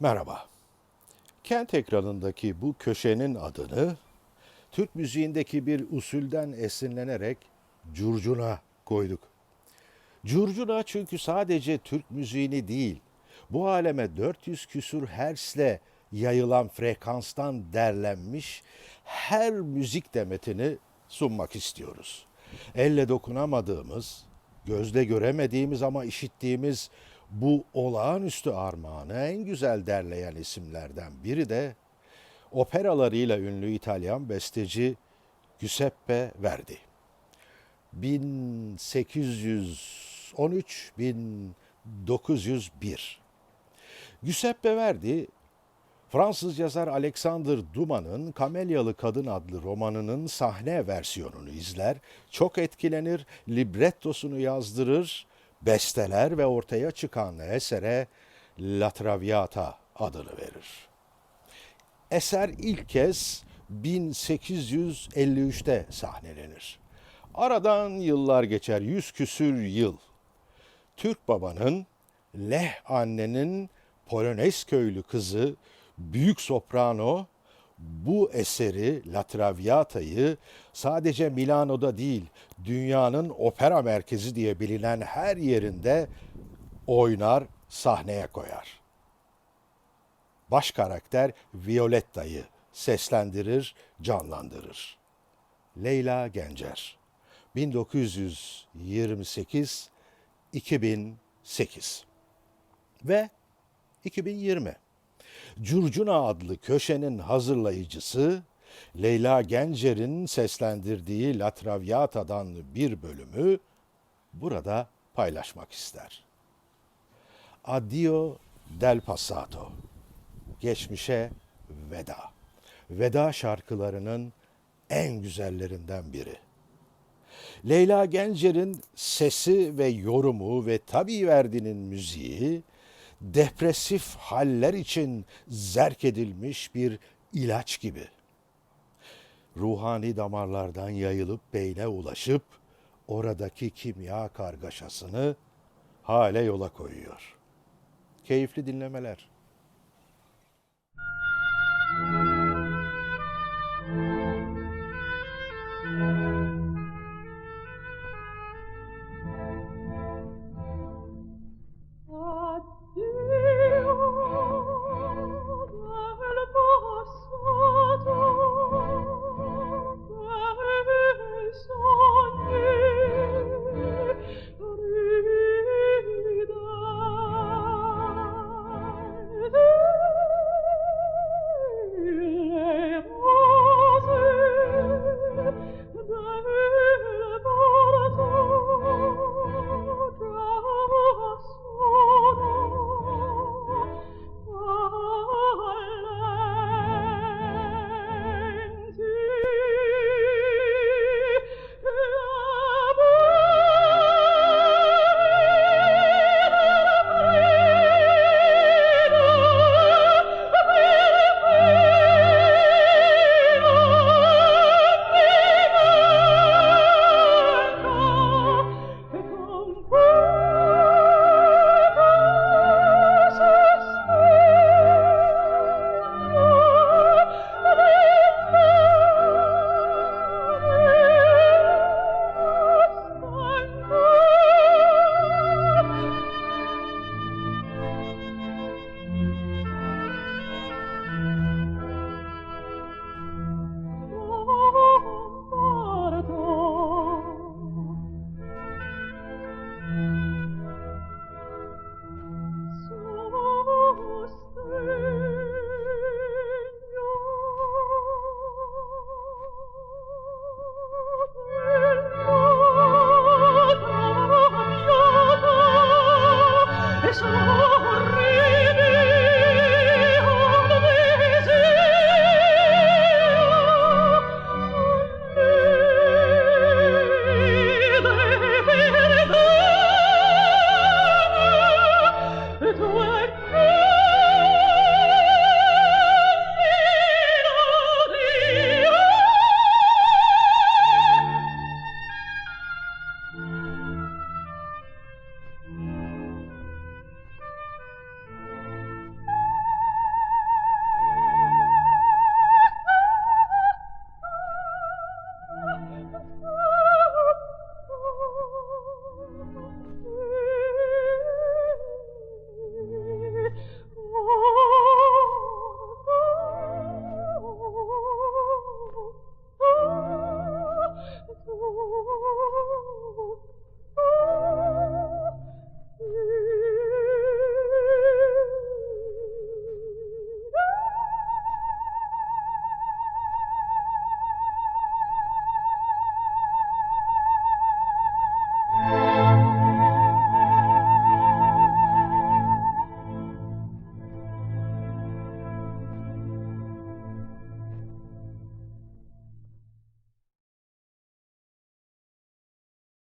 Merhaba. Kent ekranındaki bu köşenin adını Türk müziğindeki bir usulden esinlenerek curcuna koyduk. Curcuna çünkü sadece Türk müziğini değil, bu aleme 400 küsur hertzle yayılan frekanstan derlenmiş her müzik demetini sunmak istiyoruz. Elle dokunamadığımız, gözle göremediğimiz ama işittiğimiz bu olağanüstü armağanı en güzel derleyen isimlerden biri de operalarıyla ünlü İtalyan besteci Giuseppe Verdi. 1813-1901 Giuseppe Verdi Fransız yazar Alexander Dumas'ın Kamelyalı Kadın adlı romanının sahne versiyonunu izler, çok etkilenir, librettosunu yazdırır, besteler ve ortaya çıkan esere La Traviata adını verir. Eser ilk kez 1853'te sahnelenir. Aradan yıllar geçer, yüz küsür yıl. Türk babanın, Leh annenin Polonez köylü kızı, büyük soprano bu eseri La Traviata'yı sadece Milano'da değil, dünyanın opera merkezi diye bilinen her yerinde oynar, sahneye koyar. Baş karakter Violetta'yı seslendirir, canlandırır. Leyla Gencer 1928 2008 ve 2020 Curcuna adlı köşenin hazırlayıcısı Leyla Gencer'in seslendirdiği La Traviata'dan bir bölümü burada paylaşmak ister. Addio del passato. Geçmişe veda. Veda şarkılarının en güzellerinden biri. Leyla Gencer'in sesi ve yorumu ve tabii Verdi'nin müziği depresif haller için zerk edilmiş bir ilaç gibi. Ruhani damarlardan yayılıp beyne ulaşıp oradaki kimya kargaşasını hale yola koyuyor. Keyifli dinlemeler.